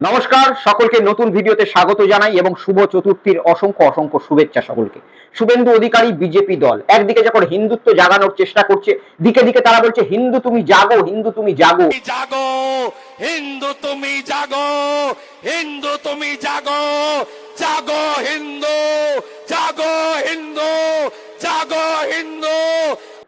নমস্কার, সকলকে নতুন ভিডিওতে স্বাগত জানাই এবং শুভ চতুর্থীর অসংখ্য অসংখ্য শুভেচ্ছা সকলকে। শুভেন্দু অধিকারী, বিজেপি দল। একদিকে যখন হিন্দুত্ব জাগানোর চেষ্টা করছে, দিকে দিকে তারা বলছে, হিন্দু তুমি জাগো, হিন্দু তুমি জাগো। জাগো, হিন্দু তুমি জাগো, হিন্দু তুমি জাগো জাগো হিন্দু জাগো হিন্দু জাগো হিন্দু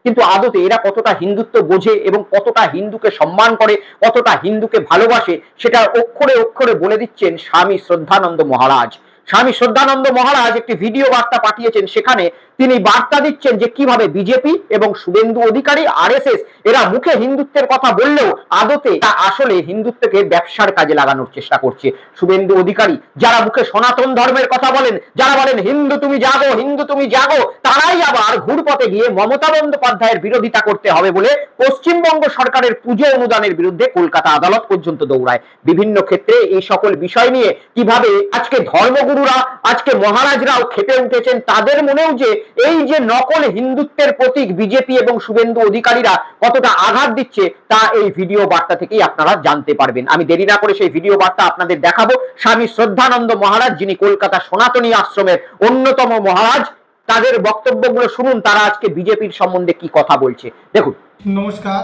কিন্তু আদতে এরা কতটা হিন্দুত্ব বোঝে এবং কতটা হিন্দুকে সম্মান করে, কতটা হিন্দুকে ভালোবাসে, সেটা অক্ষরে অক্ষরে বলে দিচ্ছেন স্বামী শ্রদ্ধানন্দ মহারাজ। স্বামী শ্রদ্ধানন্দ মহারাজ একটি ভিডিও বার্তা পাঠিয়েছেন। সেখানে তিনি বার্তা দিচ্ছেন যে কীভাবে বিজেপি এবং শুভেন্দু অধিকারী, আরএসএস, এরা মুখে হিন্দুত্বের কথা বললেও আদতে তা আসলে হিন্দুত্বকে ব্যবসার কাজে লাগানোর চেষ্টা করছে। শুভেন্দু অধিকারী, যারা মুখে সনাতন ধর্মের কথা বলেন, যারা বলেন, হিন্দু তুমি জাগো, হিন্দু তুমি জাগো তারাই আবার ঘুরপথে গিয়ে মমতা বন্দ্যোপাধ্যায়ের বিরোধিতা করতে হবে বলে পশ্চিমবঙ্গ সরকারের পুজো অনুদানের বিরুদ্ধে কলকাতা আদালত পর্যন্ত দৌড়ায়। বিভিন্ন ক্ষেত্রে এই সকল বিষয় নিয়ে কীভাবে আজকে ধর্মগুরুরা আজকে মহারাজরাও খেপে উঠেছেন। তাদের মনেও যে এই যে নকল হিন্দুত্বের প্রতীক বিজেপি এবং শুভেন্দু অধিকারীরা কতটা আঘাত দিচ্ছে, তা এই ভিডিও বার্তা থেকেই আপনারা জানতে পারবেন। আমি দেরি না করে সেই ভিডিও বার্তা আপনাদের দেখাবো। স্বামী শ্রদ্ধানন্দ মহারাজ, যিনি কলকাতা সনাতনী আশ্রমের অন্যতম মহারাজ, তাদের বক্তব্যগুলো শুনুন, তারা আজকে বিজেপির সম্বন্ধে কি কথা বলছে। দেখুন। নমস্কার।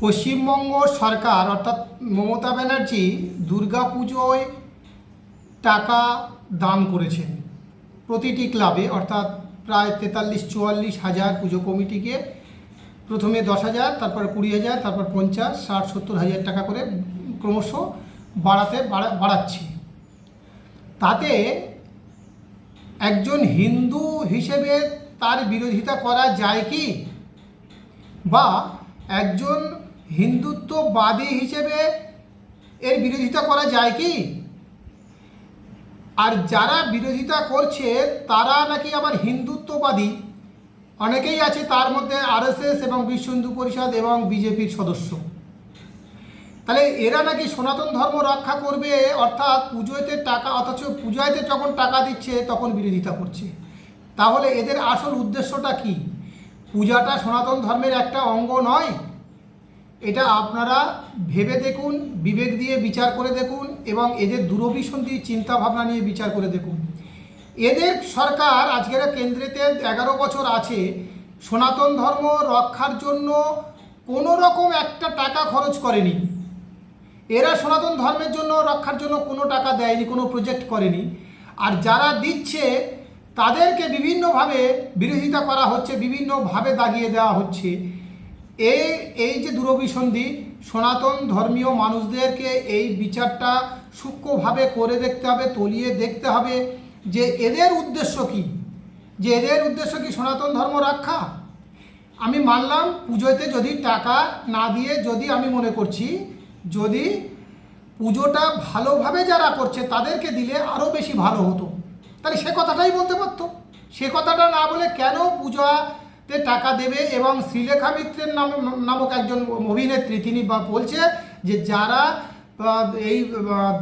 পশ্চিমবঙ্গ সরকার, অর্থাৎ মমতা ব্যানার্জি দুর্গাপুজোয় টাকা দান করেছেন। প্রতিটি ক্লাবে, অর্থাৎ প্রায় তেতাল্লিশ, চুয়াল্লিশ হাজার পুজো কমিটিকে। প্রথমে দশ হাজার, তারপর কুড়ি হাজার, তারপর পঞ্চাশ, ষাট, সত্তর হাজার টাকা করে ক্রমশ বাড়াতে, বাড়া- বাড়াচ্ছে। তাতে একজন হিন্দু হিসেবে তার বিরোধিতা করা যায় কি? বা একজন হিন্দুত্ববাদী হিসেবে এর বিরোধিতা করা যায় কি? আর যারা বিরোধিতা করছে, তারা নাকি আবার হিন্দুত্ববাদী? অনেকেই আছে তার মধ্যে আরএসএস এবং বিশ্ব হিন্দু পরিষদ এবং বিজেপির সদস্য। তাহলে এরা নাকি সনাতন ধর্ম রক্ষা করবে, অর্থাৎ পুজোতে টাকা, অথচ পূজাতে যখন টাকা দিচ্ছে, তখন বিরোধিতা করছে। তাহলে এদের আসল উদ্দেশ্যটা কি? পূজাটা সনাতন ধর্মের একটা অঙ্গ নয়? এটা আপনারা ভেবে দেখুন, বিবেক দিয়ে বিচার করে দেখুন এবং এদের দূরভিসন্ধি চিন্তা ভাবনা নিয়ে বিচার করে দেখুন। এদের সরকার আজকের কেন্দ্রেতে এগারো বছর আছে, সনাতন ধর্ম রক্ষার জন্য কোনো রকম একটা টাকা খরচ করেনি। এরা সনাতন ধর্মের জন্য রক্ষার জন্য কোনো টাকা দেয়নি, কোনো প্রজেক্ট করেনি। আর যারা দিচ্ছে, তাদেরকে বিভিন্নভাবে বিরোধিতা করা হচ্ছে, বিভিন্নভাবে দাগিয়ে দেওয়া হচ্ছে। এই এই যে দূরভিসন্ধি, সনাতন ধর্মীয় মানুষদেরকে এই বিচারটা সূক্ষ্মভাবে করে দেখতে হবে, তলিয়ে দেখতে হবে যে এদের উদ্দেশ্য কি? যে এদের উদ্দেশ্য কি সনাতন ধর্ম রক্ষা? আমি মানলাম পুজোতে যদি টাকা না দিয়ে যদি আমি মনে করছি, যদি পুজোটা ভালোভাবে যারা করছে তাদেরকে দিলে আরও বেশি ভালো হতো। তাহলে সে কথাটাই বলতে পারতো। সে কথাটা না বলে কেন পূজাতে টাকা দেবে এবং শ্রীলেখা মিত্রের নাম, নামক একজন অভিনেত্রী, তিনি বলছে যে যারা এই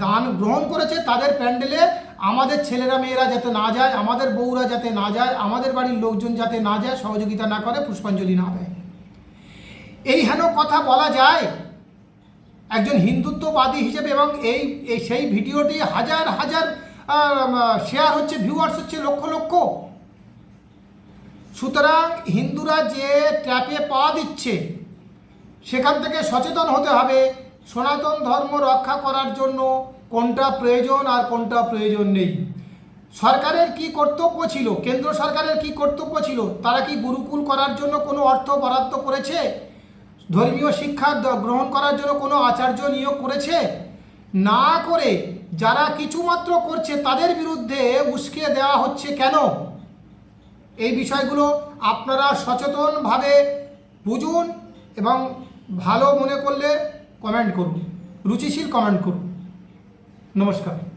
দান গ্রহণ করেছে তাদের প্যান্ডেলে আমাদের ছেলেরা, মেয়েরা যাতে না যায়, আমাদের বউরা যাতে না যায়, আমাদের বাড়ির লোকজন যাতে না যায়, সহযোগিতা না করে, পুষ্পাঞ্জলি না দেয়। এই হেন কথা বলা যায়, একজন হিন্দুত্ববাদী হিসেবে এবং এই সেই ভিডিওটি হাজার হাজার শেয়ার হচ্ছে ভিউয়ার্স হচ্ছে লক্ষ লক্ষ। সুতরাং হিন্দুরা যে ট্র্যাপে পা দিচ্ছে, সেখান থেকে সচেতন হতে হবে। সনাতন ধর্ম রক্ষা করার জন্য কোনটা প্রয়োজন আর কোনটা প্রয়োজন নেই। সরকারের কি কর্তব্য ছিল, কেন্দ্র সরকারের কি কর্তব্য ছিল, তারা কি গুরুকুল করার জন্য কোনো অর্থ বরাদ্দ করেছে? ধর্মীয় শিক্ষা গ্রহণ করার জন্য কোনো আচার্য নিয়োগ করেছে? না করে যারা কিছুমাত্র করছে, তাদের বিরুদ্ধে উস্কে দেওয়া হচ্ছে কেন? এই বিষয়গুলো আপনারা সচেতনভাবে বুঝুন এবং ভালো মনে করলে কমেন্ট করুন। রুচিশীল কমেন্ট করুন। নমস্কার।